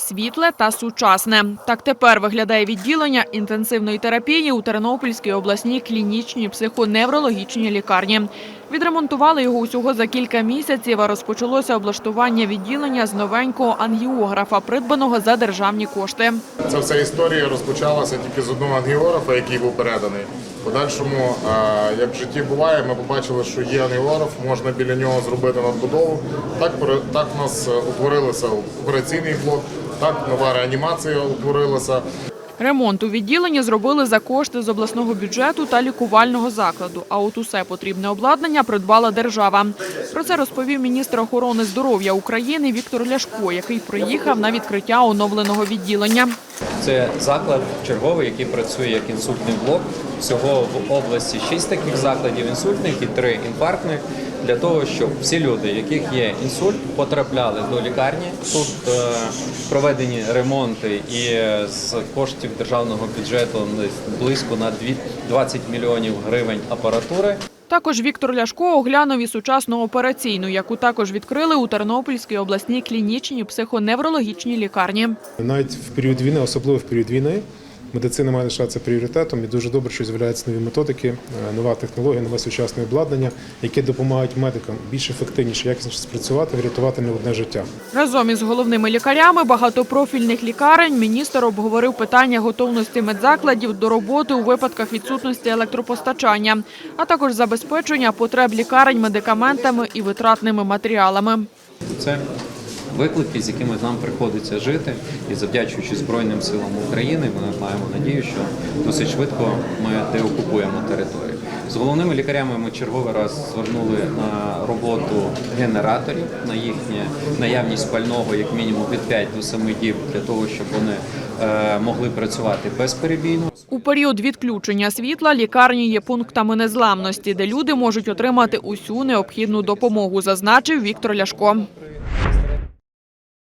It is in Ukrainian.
світле та сучасне. Так тепер виглядає відділення інтенсивної терапії у Тернопільській обласній клінічній психоневрологічній лікарні. Відремонтували його усього за кілька місяців, а розпочалося облаштування відділення з новенького ангіографа, придбаного за державні кошти. Ця вся історія розпочалася тільки з одного ангіографа, який був переданий. Подальшому, як в житті буває, ми побачили, що є ангіограф, можна біля нього зробити надбудову. Так, так у нас е, утворилося операційний блок, так нова реанімація утворилася. Ремонт у відділенні зробили за кошти з обласного бюджету та лікувального закладу. А от усе потрібне обладнання придбала держава. Про це розповів міністр охорони здоров'я України Віктор Ляшко, який приїхав на відкриття оновленого відділення. Це заклад черговий, який працює як інсультний блок. Всього в області шість таких закладів інсультних і три інфарктних. Для того щоб всі люди, яких є інсульт, потрапляли до лікарні. Тут е, проведені ремонти і е, з коштів державного бюджету близько на дві- 20 мільйонів гривень апаратури. Також Віктор Ляшко оглянув і сучасну операційну, яку також відкрили у Тернопільській обласній клінічній психоневрологічній лікарні. Навіть в період війни, особливо в період війни, медицина має лишатися пріоритетом і дуже добре, що з'являються нові методики, е, нова технологія, нове сучасне обладнання, яке допомагають медикам більш ефективніше, якісніше спрацювати, врятувати не одне життя. Разом із головними лікарями багатопрофільних лікарень міністр обговорив питання готовності медзакладів до роботи у випадках відсутності електропостачання, а також забезпечення потреб лікарень медикаментами і витратними матеріалами. Це виклики, з якими нам приходиться жити, і завдячуючи Збройним силам України, ми маємо надію, що досить швидко ми деокупуємо територію. З головними лікарями ми черговий раз звернули на роботу генераторів, на їхнє наявність пального як мінімум від 5 до 7 діб для того, щоб вони е, могли працювати безперебійно. У період відключення світла лікарні є пунктами незламності, де люди можуть отримати усю необхідну допомогу, зазначив Віктор Ляшко.